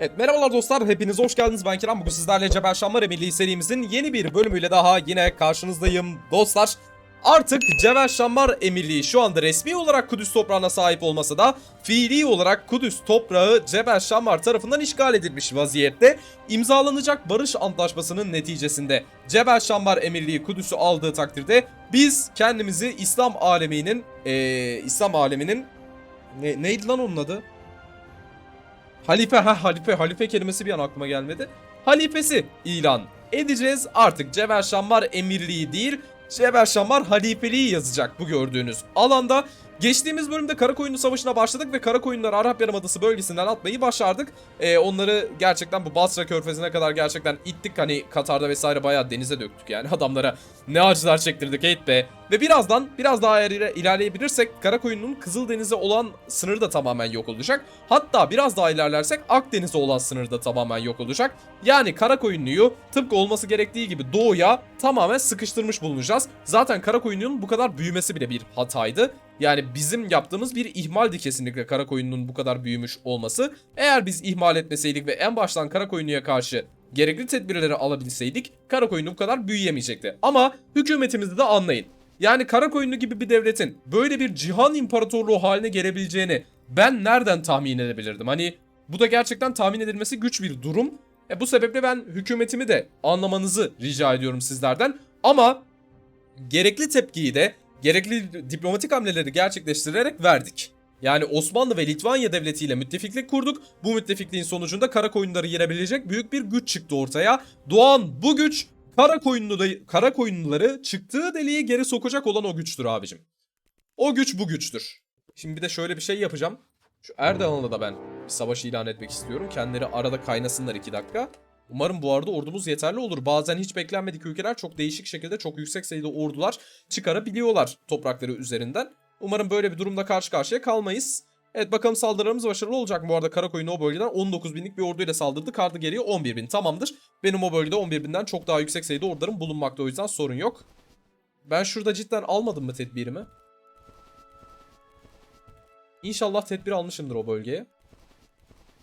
Evet merhabalar dostlar hepiniz hoş geldiniz ben Kerem bugün sizlerle Cebel Şammar Emirliği serimizin yeni bir bölümüyle daha yine karşınızdayım dostlar. Artık Cebel Şammar Emirliği şu anda resmi olarak Kudüs toprağına sahip olmasa da fiili olarak Kudüs toprağı Cebel Şammar tarafından işgal edilmiş vaziyette. İmzalanacak barış antlaşmasının neticesinde Cebel Şammar Emirliği Kudüs'ü aldığı takdirde biz kendimizi İslam aleminin eee İslam aleminin ne, neydi lan onun adı? Halife ha halife halife kelimesi bir an aklıma gelmedi. Halifesi ilan edeceğiz. Artık Cebel Şammar emirliği değil Cebel Şammar halifeliği yazacak bu gördüğünüz alanda. Geçtiğimiz bölümde Karakoyunlu Savaşı'na başladık ve Karakoyunları Arap Yarımadası bölgesinden atmayı başardık. Ee, onları gerçekten bu Basra Körfezi'ne kadar gerçekten ittik. Hani Katar'da vesaire bayağı denize döktük yani adamlara. Ne acılar çektirdik heyt be. Ve birazdan biraz daha eğer iler- ilerleyebilirsek Karakoyunlu'nun Kızıldeniz'e olan sınırı da tamamen yok olacak. Hatta biraz daha ilerlersek Akdeniz'e olan sınırı da tamamen yok olacak. Yani Karakoyunlu'yu tıpkı olması gerektiği gibi doğuya tamamen sıkıştırmış bulunacağız. Zaten Karakoyunlu'nun bu kadar büyümesi bile bir hataydı. Yani bizim yaptığımız bir ihmaldi kesinlikle Karakoyunlu'nun bu kadar büyümüş olması. Eğer biz ihmal etmeseydik ve en baştan Karakoyunlu'ya karşı gerekli tedbirleri alabilseydik Karakoyunlu bu kadar büyüyemeyecekti. Ama hükümetimizi de anlayın. Yani Karakoyunlu gibi bir devletin böyle bir cihan imparatorluğu haline gelebileceğini ben nereden tahmin edebilirdim? Hani bu da gerçekten tahmin edilmesi güç bir durum. E bu sebeple ben hükümetimi de anlamanızı rica ediyorum sizlerden. Ama gerekli tepkiyi de gerekli diplomatik hamleleri gerçekleştirerek verdik. Yani Osmanlı ve Litvanya devletiyle müttefiklik kurduk. Bu müttefikliğin sonucunda kara koyunları yenebilecek büyük bir güç çıktı ortaya. Doğan bu güç kara, koyunlu kara koyunluları çıktığı deliğe geri sokacak olan o güçtür abicim. O güç bu güçtür. Şimdi bir de şöyle bir şey yapacağım. Şu Erdoğan'la da ben bir savaş ilan etmek istiyorum. Kendileri arada kaynasınlar 2 dakika. Umarım bu arada ordumuz yeterli olur. Bazen hiç beklenmedik ülkeler çok değişik şekilde çok yüksek sayıda ordular çıkarabiliyorlar toprakları üzerinden. Umarım böyle bir durumda karşı karşıya kalmayız. Evet bakalım saldırılarımız başarılı olacak mı? Bu arada Karakoyun o bölgeden 19 binlik bir orduyla saldırdı. Kardı geriye 11 bin tamamdır. Benim o bölgede 11 binden çok daha yüksek sayıda ordularım bulunmakta o yüzden sorun yok. Ben şurada cidden almadım mı tedbirimi? İnşallah tedbir almışımdır o bölgeye.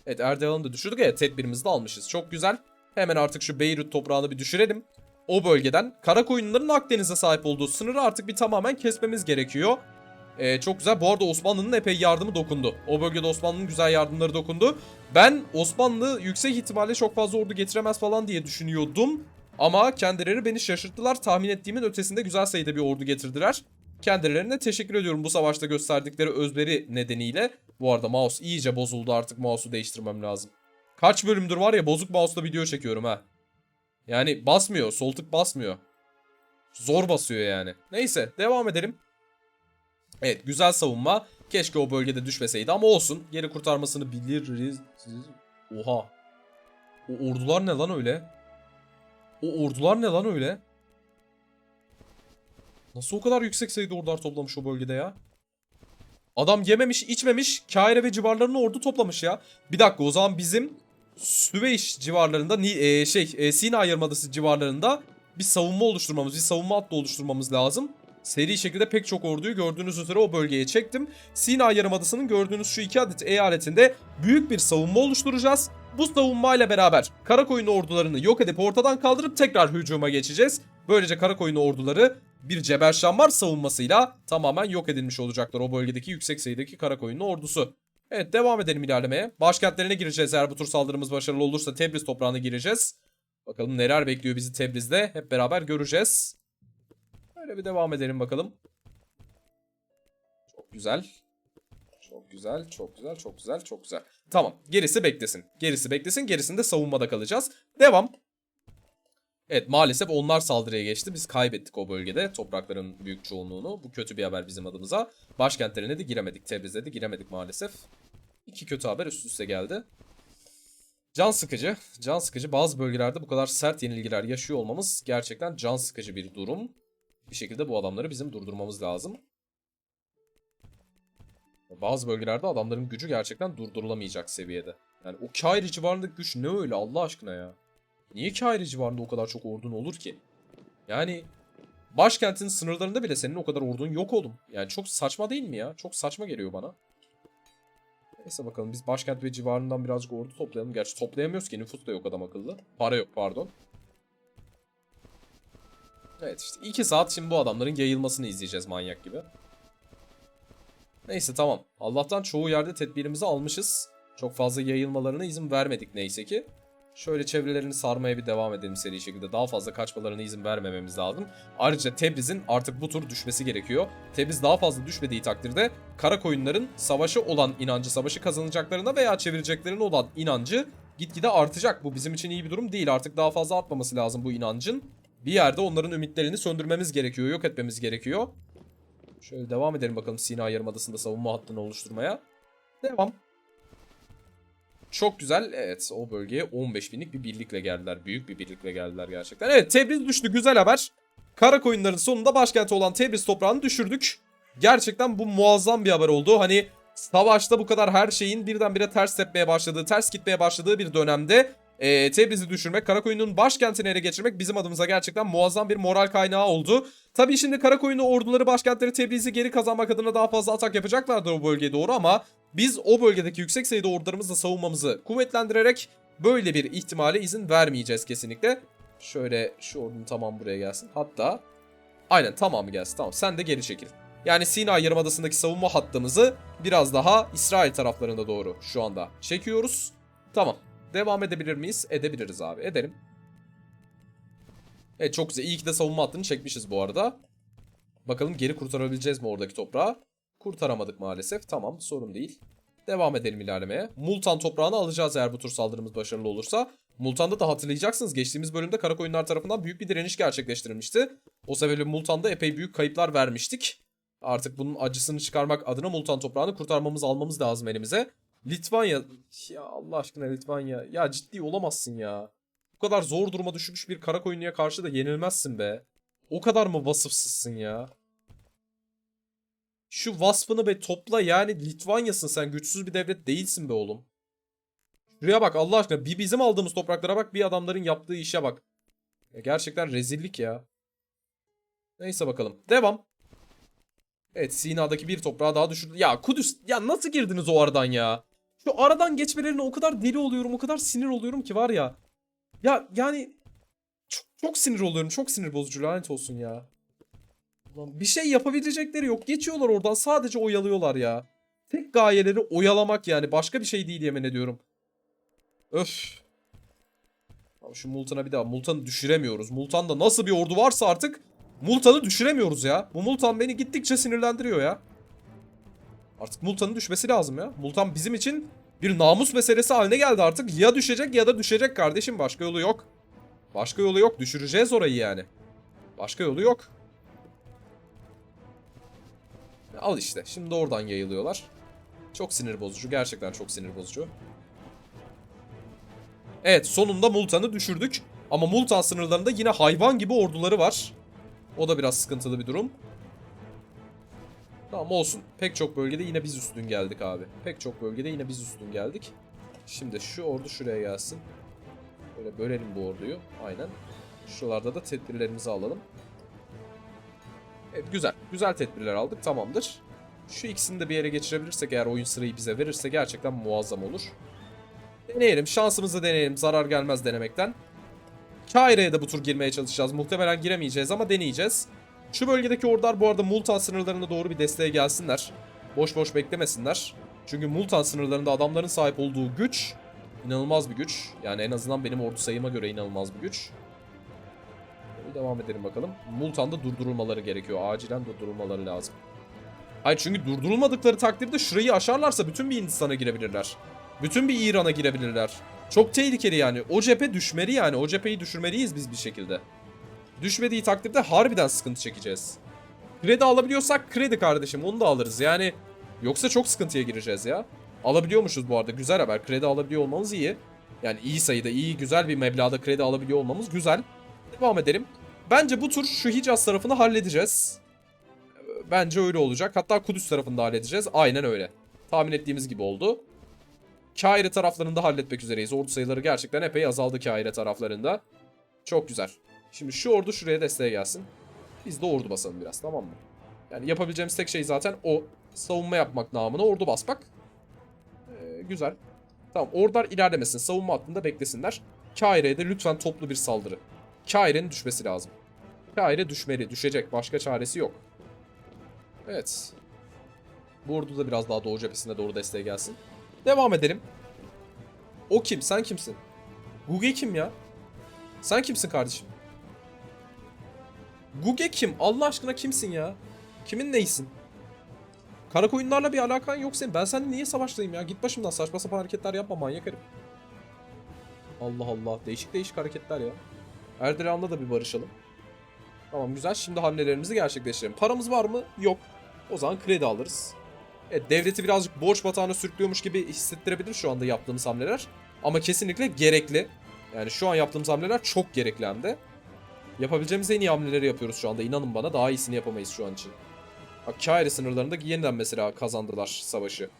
Evet Erdoğan'ı da düşürdük. Evet tedbirimizi de almışız. Çok güzel. Hemen artık şu Beyrut toprağını bir düşürelim. O bölgeden Karakoyunların Akdeniz'e sahip olduğu sınırı artık bir tamamen kesmemiz gerekiyor. Ee, çok güzel. Bu arada Osmanlı'nın epey yardımı dokundu. O bölgede Osmanlı'nın güzel yardımları dokundu. Ben Osmanlı yüksek ihtimalle çok fazla ordu getiremez falan diye düşünüyordum. Ama kendileri beni şaşırttılar. Tahmin ettiğimin ötesinde güzel sayıda bir ordu getirdiler. Kendilerine teşekkür ediyorum bu savaşta gösterdikleri özveri nedeniyle. Bu arada mouse iyice bozuldu artık mouse'u değiştirmem lazım. Kaç bölümdür var ya bozuk mouse'la video çekiyorum ha. Yani basmıyor, sol tık basmıyor. Zor basıyor yani. Neyse devam edelim. Evet güzel savunma. Keşke o bölgede düşmeseydi ama olsun. Geri kurtarmasını biliriz. Oha. O ordular ne lan öyle? O ordular ne lan öyle? Nasıl o kadar yüksek sayıda ordular toplamış o bölgede ya? Adam yememiş, içmemiş, Kahire ve civarlarına ordu toplamış ya. Bir dakika o zaman bizim Süveyş civarlarında, e, şey e, Sina Yarımadası civarlarında bir savunma oluşturmamız, bir savunma hattı oluşturmamız lazım. Seri şekilde pek çok orduyu gördüğünüz üzere o bölgeye çektim. Sina Yarımadası'nın gördüğünüz şu iki adet eyaletinde büyük bir savunma oluşturacağız. Bu savunmayla beraber Karakoyun ordularını yok edip ortadan kaldırıp tekrar hücuma geçeceğiz. Böylece Karakoyun orduları bir Cebel Şammar savunmasıyla tamamen yok edilmiş olacaklar o bölgedeki yüksek sayıdaki Karakoyunlu ordusu. Evet devam edelim ilerlemeye. Başkentlerine gireceğiz eğer bu tur saldırımız başarılı olursa Tebriz toprağına gireceğiz. Bakalım neler bekliyor bizi Tebriz'de hep beraber göreceğiz. Böyle bir devam edelim bakalım. Çok güzel. Çok güzel, çok güzel, çok güzel, çok güzel. Tamam, gerisi beklesin. Gerisi beklesin, gerisinde savunmada kalacağız. Devam. Evet, maalesef onlar saldırıya geçti. Biz kaybettik o bölgede toprakların büyük çoğunluğunu. Bu kötü bir haber bizim adımıza. Başkentlerine de giremedik, Tebriz'e de giremedik maalesef. İki kötü haber üst üste geldi. Can sıkıcı, can sıkıcı. Bazı bölgelerde bu kadar sert yenilgiler yaşıyor olmamız gerçekten can sıkıcı bir durum. Bir şekilde bu adamları bizim durdurmamız lazım. Bazı bölgelerde adamların gücü gerçekten durdurulamayacak seviyede. Yani o Kairi civarındaki güç ne öyle Allah aşkına ya? Niye Kairi civarında o kadar çok ordun olur ki? Yani başkentin sınırlarında bile senin o kadar ordun yok oğlum. Yani çok saçma değil mi ya? Çok saçma geliyor bana. Neyse bakalım biz başkent ve civarından birazcık ordu toplayalım. Gerçi toplayamıyoruz ki nüfus da yok adam akıllı. Para yok pardon. Evet işte 2 saat şimdi bu adamların yayılmasını izleyeceğiz manyak gibi. Neyse tamam. Allah'tan çoğu yerde tedbirimizi almışız. Çok fazla yayılmalarına izin vermedik neyse ki. Şöyle çevrelerini sarmaya bir devam edelim seri şekilde. Daha fazla kaçmalarına izin vermememiz lazım. Ayrıca Tebriz'in artık bu tur düşmesi gerekiyor. Tebriz daha fazla düşmediği takdirde kara koyunların savaşı olan inancı, savaşı kazanacaklarına veya çevireceklerine olan inancı gitgide artacak. Bu bizim için iyi bir durum değil. Artık daha fazla artmaması lazım bu inancın. Bir yerde onların ümitlerini söndürmemiz gerekiyor, yok etmemiz gerekiyor. Şöyle devam edelim bakalım Sina Yarımadası'nda savunma hattını oluşturmaya. Devam. Çok güzel. Evet o bölgeye 15 binlik bir birlikle geldiler. Büyük bir birlikle geldiler gerçekten. Evet Tebriz düştü. Güzel haber. Kara koyunların sonunda başkenti olan Tebriz toprağını düşürdük. Gerçekten bu muazzam bir haber oldu. Hani savaşta bu kadar her şeyin birdenbire ters tepmeye başladığı, ters gitmeye başladığı bir dönemde e, Tebriz'i düşürmek, Karakoyun'un başkentini ele geçirmek bizim adımıza gerçekten muazzam bir moral kaynağı oldu. Tabii şimdi Karakoyunlu orduları başkentleri Tebriz'i geri kazanmak adına daha fazla atak yapacaklardır o bölgeye doğru ama biz o bölgedeki yüksek sayıda ordularımızla savunmamızı kuvvetlendirerek böyle bir ihtimale izin vermeyeceğiz kesinlikle. Şöyle şu ordunun tamam buraya gelsin. Hatta aynen tamamı gelsin. Tamam sen de geri çekil. Yani Sina Yarımadası'ndaki savunma hattımızı biraz daha İsrail taraflarına doğru şu anda çekiyoruz. Tamam. Devam edebilir miyiz? Edebiliriz abi. Edelim. Evet çok güzel. İyi ki de savunma hattını çekmişiz bu arada. Bakalım geri kurtarabileceğiz mi oradaki toprağı? Kurtaramadık maalesef. Tamam sorun değil. Devam edelim ilerlemeye. Multan toprağını alacağız eğer bu tur saldırımız başarılı olursa. Multan'da da hatırlayacaksınız geçtiğimiz bölümde Karakoyunlar tarafından büyük bir direniş gerçekleştirilmişti. O sebeple Multan'da epey büyük kayıplar vermiştik. Artık bunun acısını çıkarmak adına Multan toprağını kurtarmamız almamız lazım elimize. Litvanya ya Allah aşkına Litvanya ya ciddi olamazsın ya. Bu kadar zor duruma düşmüş bir Karakoyunlu'ya karşı da yenilmezsin be. O kadar mı vasıfsızsın ya? Şu vasfını be topla yani Litvanya'sın sen güçsüz bir devlet değilsin be oğlum. Şuraya bak Allah aşkına bir bizim aldığımız topraklara bak bir adamların yaptığı işe bak. Ya gerçekten rezillik ya. Neyse bakalım. Devam. Evet Sina'daki bir toprağı daha düşürdü. Ya Kudüs ya nasıl girdiniz o aradan ya? Şu aradan geçmelerine o kadar deli oluyorum o kadar sinir oluyorum ki var ya. Ya yani çok, çok sinir oluyorum çok sinir bozucu lanet olsun ya. Ulan bir şey yapabilecekleri yok. Geçiyorlar oradan sadece oyalıyorlar ya. Tek gayeleri oyalamak yani. Başka bir şey değil yemin ediyorum. Öf. Abi şu Multan'a bir daha. Multan'ı düşüremiyoruz. Multan'da nasıl bir ordu varsa artık Multan'ı düşüremiyoruz ya. Bu Multan beni gittikçe sinirlendiriyor ya. Artık Multan'ın düşmesi lazım ya. Multan bizim için bir namus meselesi haline geldi artık. Ya düşecek ya da düşecek kardeşim. Başka yolu yok. Başka yolu yok. Düşüreceğiz orayı yani. Başka yolu yok. Al işte. Şimdi oradan yayılıyorlar. Çok sinir bozucu. Gerçekten çok sinir bozucu. Evet sonunda Multan'ı düşürdük. Ama Multan sınırlarında yine hayvan gibi orduları var. O da biraz sıkıntılı bir durum. Tamam olsun. Pek çok bölgede yine biz üstün geldik abi. Pek çok bölgede yine biz üstün geldik. Şimdi şu ordu şuraya gelsin. Böyle bölelim bu orduyu. Aynen. Şuralarda da tedbirlerimizi alalım. Evet güzel. Güzel tedbirler aldık. Tamamdır. Şu ikisini de bir yere geçirebilirsek eğer oyun sırayı bize verirse gerçekten muazzam olur. Deneyelim. Şansımızı deneyelim. Zarar gelmez denemekten. Kaire'ye de bu tur girmeye çalışacağız. Muhtemelen giremeyeceğiz ama deneyeceğiz. Şu bölgedeki ordular bu arada Multan sınırlarına doğru bir desteğe gelsinler. Boş boş beklemesinler. Çünkü Multan sınırlarında adamların sahip olduğu güç inanılmaz bir güç. Yani en azından benim ordu sayıma göre inanılmaz bir güç. Devam edelim bakalım. Multan'da durdurulmaları gerekiyor. Acilen durdurulmaları lazım. Hayır çünkü durdurulmadıkları takdirde şurayı aşarlarsa bütün bir Hindistan'a girebilirler. Bütün bir İran'a girebilirler. Çok tehlikeli yani. O cephe düşmeli yani. O cepheyi düşürmeliyiz biz bir şekilde. Düşmediği takdirde harbiden sıkıntı çekeceğiz. Kredi alabiliyorsak kredi kardeşim onu da alırız yani. Yoksa çok sıkıntıya gireceğiz ya. Alabiliyormuşuz bu arada güzel haber. Kredi alabiliyor olmamız iyi. Yani iyi sayıda iyi güzel bir meblağda kredi alabiliyor olmamız güzel. Devam edelim. Bence bu tur şu Hicaz tarafını halledeceğiz. Bence öyle olacak. Hatta Kudüs tarafını da halledeceğiz. Aynen öyle. Tahmin ettiğimiz gibi oldu. Kaire taraflarını da halletmek üzereyiz. Ordu sayıları gerçekten epey azaldı Kaire taraflarında. Çok güzel. Şimdi şu ordu şuraya desteğe gelsin. Biz de ordu basalım biraz tamam mı? Yani yapabileceğimiz tek şey zaten o. Savunma yapmak namına ordu basmak. güzel. Tamam ordular ilerlemesin. Savunma hattında beklesinler. Kaire'ye de lütfen toplu bir saldırı. Kaire'nin düşmesi lazım. Kaire düşmeli. Düşecek. Başka çaresi yok. Evet. Bu ordu da biraz daha doğu cephesine doğru desteğe gelsin. Devam edelim. O kim? Sen kimsin? Guge kim ya? Sen kimsin kardeşim? Guge kim? Allah aşkına kimsin ya? Kimin neysin? Kara koyunlarla bir alakan yok senin. Ben seninle niye savaştayım ya? Git başımdan saçma sapan hareketler yapma manyak herif. Allah Allah. Değişik değişik hareketler ya. Erdoğan'la da bir barışalım. Tamam güzel. Şimdi hamlelerimizi gerçekleştirelim. Paramız var mı? Yok. O zaman kredi alırız. Evet, devleti birazcık borç batağına sürüklüyormuş gibi hissettirebilir şu anda yaptığımız hamleler. Ama kesinlikle gerekli. Yani şu an yaptığımız hamleler çok gerekli hem de. Yapabileceğimiz en iyi hamleleri yapıyoruz şu anda. İnanın bana daha iyisini yapamayız şu an için. Bak Kairi sınırlarında yeniden mesela kazandılar savaşı.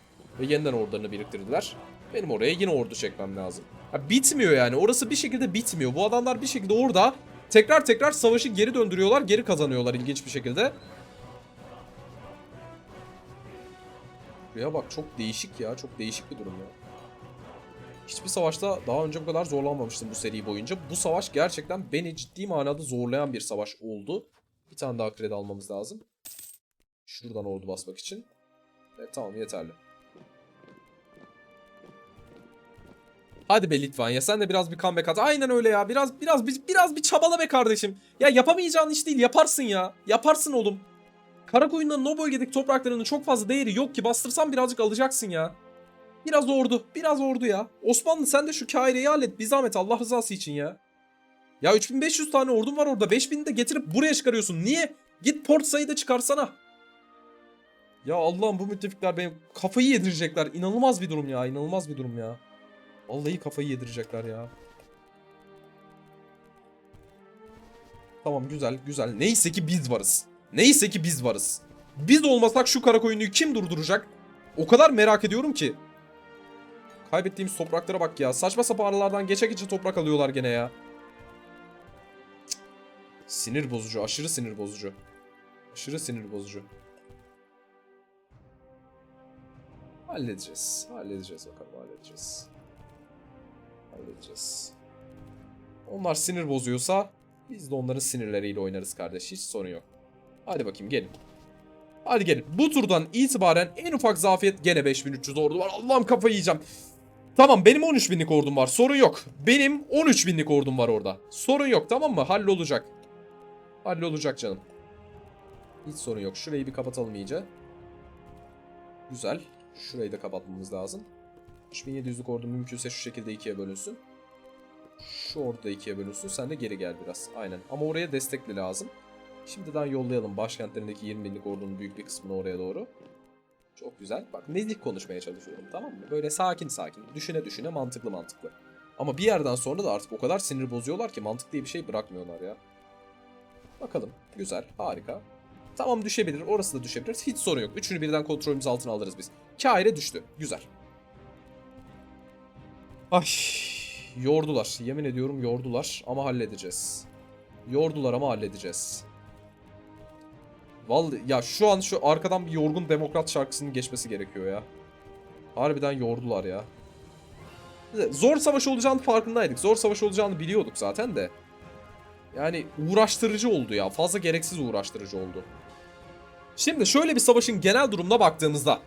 Ve yeniden ordularını biriktirdiler. Benim oraya yine ordu çekmem lazım. Ha, bitmiyor yani. Orası bir şekilde bitmiyor. Bu adamlar bir şekilde orada tekrar tekrar savaşı geri döndürüyorlar. Geri kazanıyorlar ilginç bir şekilde. Buraya bak çok değişik ya. Çok değişik bir durum ya. Hiçbir savaşta daha önce bu kadar zorlanmamıştım bu seri boyunca. Bu savaş gerçekten beni ciddi manada zorlayan bir savaş oldu. Bir tane daha kredi almamız lazım. Şuradan ordu basmak için. Evet tamam yeterli. Hadi be Litvanya sen de biraz bir comeback at. Aynen öyle ya. Biraz biraz bir, biraz bir çabala be kardeşim. Ya yapamayacağın iş değil. Yaparsın ya. Yaparsın oğlum. Karakoyunların o bölgedeki topraklarının çok fazla değeri yok ki. Bastırsan birazcık alacaksın ya. Biraz ordu. Biraz ordu ya. Osmanlı sen de şu Kaire'yi hallet. Bir zahmet Allah rızası için ya. Ya 3500 tane ordun var orada. 5000'i de getirip buraya çıkarıyorsun. Niye? Git Port Said'e çıkarsana. Ya Allah'ım bu müttefikler benim kafayı yedirecekler. İnanılmaz bir durum ya. İnanılmaz bir durum ya. Vallahi kafayı yedirecekler ya. Tamam güzel güzel. Neyse ki biz varız. Neyse ki biz varız. Biz olmasak şu kara koyunluyu kim durduracak? O kadar merak ediyorum ki. Kaybettiğimiz topraklara bak ya. Saçma sapan aralardan geçe geçe toprak alıyorlar gene ya. Sinir bozucu. Aşırı sinir bozucu. Aşırı sinir bozucu. Halledeceğiz. Halledeceğiz bakalım halledeceğiz. Halledeceğiz. Onlar sinir bozuyorsa biz de onların sinirleriyle oynarız kardeş. Hiç sorun yok. Hadi bakayım gelin. Hadi gelin. Bu turdan itibaren en ufak zafiyet gene 5300 ordu var. Allah'ım kafayı yiyeceğim. Tamam benim 13 binlik ordum var. Sorun yok. Benim 13 binlik ordum var orada. Sorun yok tamam mı? Hallolacak. Hallolacak canım. Hiç sorun yok. Şurayı bir kapatalım iyice. Güzel. Şurayı da kapatmamız lazım. 3700'lük ordu mümkünse şu şekilde ikiye bölünsün. Şu ordu da ikiye bölünsün. Sen de geri gel biraz. Aynen. Ama oraya destekli lazım. Şimdiden yollayalım başkentlerindeki 20 binlik ordunun büyük bir kısmını oraya doğru. Çok güzel. Bak nezih konuşmaya çalışıyorum tamam mı? Böyle sakin sakin. Düşüne düşüne mantıklı mantıklı. Ama bir yerden sonra da artık o kadar sinir bozuyorlar ki mantık diye bir şey bırakmıyorlar ya. Bakalım. Güzel. Harika. Tamam düşebilir. Orası da düşebilir. Hiç sorun yok. Üçünü birden kontrolümüz altına alırız biz. Kaire düştü. Güzel. Ay. Yordular. Yemin ediyorum yordular. Ama halledeceğiz. Yordular ama halledeceğiz. Vallahi ya şu an şu arkadan bir yorgun demokrat şarkısının geçmesi gerekiyor ya. Harbiden yordular ya. Zor savaş olacağını farkındaydık. Zor savaş olacağını biliyorduk zaten de. Yani uğraştırıcı oldu ya. Fazla gereksiz uğraştırıcı oldu. Şimdi şöyle bir savaşın genel durumuna baktığımızda.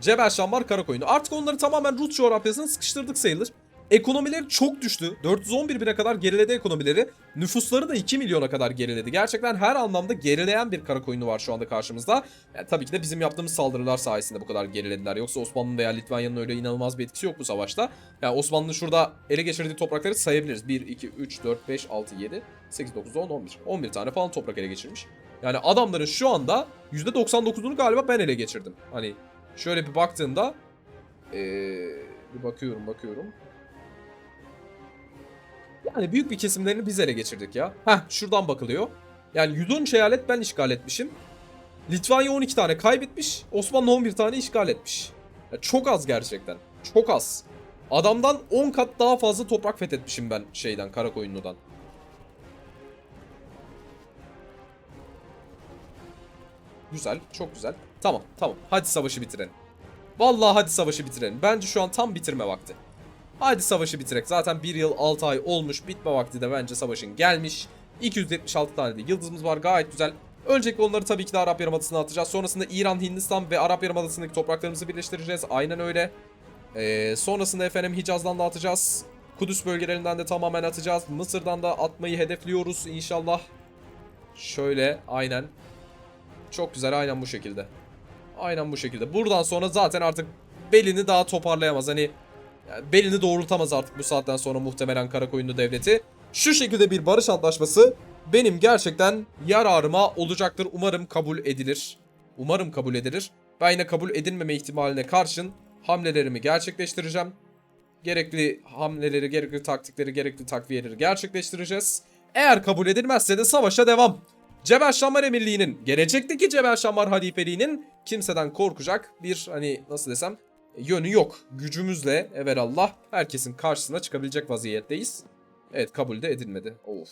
Cebel Şammar Karakoyunu. Artık onları tamamen Rus coğrafyasına sıkıştırdık sayılır. Ekonomileri çok düştü. 411 bine kadar geriledi ekonomileri. Nüfusları da 2 milyona kadar geriledi. Gerçekten her anlamda gerileyen bir kara koyunu var şu anda karşımızda. Yani tabii ki de bizim yaptığımız saldırılar sayesinde bu kadar gerilediler. Yoksa Osmanlı'nın veya Litvanya'nın öyle inanılmaz bir etkisi yok bu savaşta. Yani Osmanlı'nın şurada ele geçirdiği toprakları sayabiliriz. 1, 2, 3, 4, 5, 6, 7, 8, 9, 10, 11. 11 tane falan toprak ele geçirmiş. Yani adamların şu anda %99'unu galiba ben ele geçirdim. Hani şöyle bir baktığımda... Ee, bir bakıyorum bakıyorum. Yani büyük bir kesimlerini biz ele geçirdik ya. Heh şuradan bakılıyor. Yani 113 eyalet ben işgal etmişim. Litvanya 12 tane kaybetmiş. Osmanlı 11 tane işgal etmiş. Ya çok az gerçekten. Çok az. Adamdan 10 kat daha fazla toprak fethetmişim ben şeyden Karakoyunlu'dan. Güzel, çok güzel. Tamam, tamam. Hadi savaşı bitirelim. Vallahi hadi savaşı bitirelim. Bence şu an tam bitirme vakti. Hadi savaşı bitirek. Zaten 1 yıl 6 ay olmuş. Bitme vakti de bence savaşın gelmiş. 276 tane de yıldızımız var. Gayet güzel. Öncelikle onları tabii ki de Arap Yarımadası'na atacağız. Sonrasında İran, Hindistan ve Arap Yarımadası'ndaki topraklarımızı birleştireceğiz. Aynen öyle. Ee, sonrasında efendim Hicaz'dan da atacağız. Kudüs bölgelerinden de tamamen atacağız. Mısır'dan da atmayı hedefliyoruz inşallah. Şöyle aynen. Çok güzel aynen bu şekilde. Aynen bu şekilde. Buradan sonra zaten artık belini daha toparlayamaz. Hani yani belini doğrultamaz artık bu saatten sonra muhtemelen Karakoyunlu Devleti. Şu şekilde bir barış antlaşması benim gerçekten yararıma olacaktır. Umarım kabul edilir. Umarım kabul edilir. Ben yine kabul edilmeme ihtimaline karşın hamlelerimi gerçekleştireceğim. Gerekli hamleleri, gerekli taktikleri, gerekli takviyeleri gerçekleştireceğiz. Eğer kabul edilmezse de savaşa devam. Cebel Şammar Emirliği'nin, gelecekteki Cebel Şammar Halifeliği'nin kimseden korkacak bir hani nasıl desem yönü yok. Gücümüzle evelallah herkesin karşısına çıkabilecek vaziyetteyiz. Evet kabul de edilmedi. Of.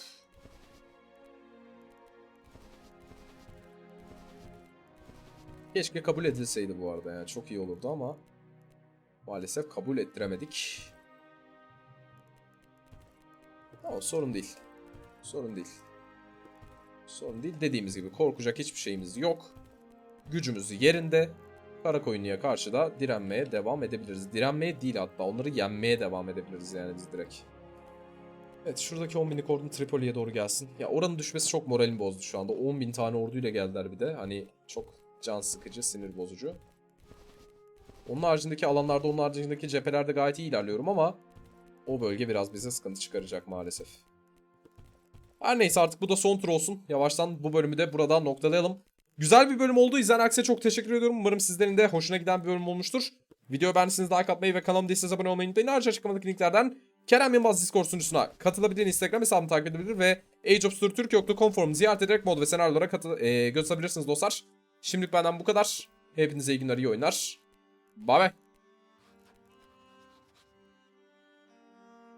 Keşke kabul edilseydi bu arada yani çok iyi olurdu ama maalesef kabul ettiremedik. Ama sorun değil. Sorun değil. Sorun değil. Dediğimiz gibi korkacak hiçbir şeyimiz yok. Gücümüz yerinde. Karakoyunlu'ya karşı da direnmeye devam edebiliriz. Direnmeye değil hatta onları yenmeye devam edebiliriz yani biz direkt. Evet şuradaki 10 binlik ordun Tripoli'ye doğru gelsin. Ya oranın düşmesi çok moralimi bozdu şu anda. 10 bin tane orduyla geldiler bir de. Hani çok can sıkıcı, sinir bozucu. Onun haricindeki alanlarda, onun haricindeki cephelerde gayet iyi ilerliyorum ama o bölge biraz bize sıkıntı çıkaracak maalesef. Her neyse artık bu da son tur olsun. Yavaştan bu bölümü de buradan noktalayalım. Güzel bir bölüm oldu. İzleyen herkese çok teşekkür ediyorum. Umarım sizlerin de hoşuna giden bir bölüm olmuştur. Video beğendiyseniz like atmayı ve kanalıma değilseniz abone olmayı unutmayın. Ayrıca açıklamadaki linklerden Kerem Yılmaz Discord sunucusuna katılabilir, Instagram hesabımı takip edebilir ve ageofsturtürk.com forumu ziyaret ederek mod ve senaryolara katıl e, göz dostlar. Şimdilik benden bu kadar. Hepinize iyi günler, iyi oyunlar. Bye bye.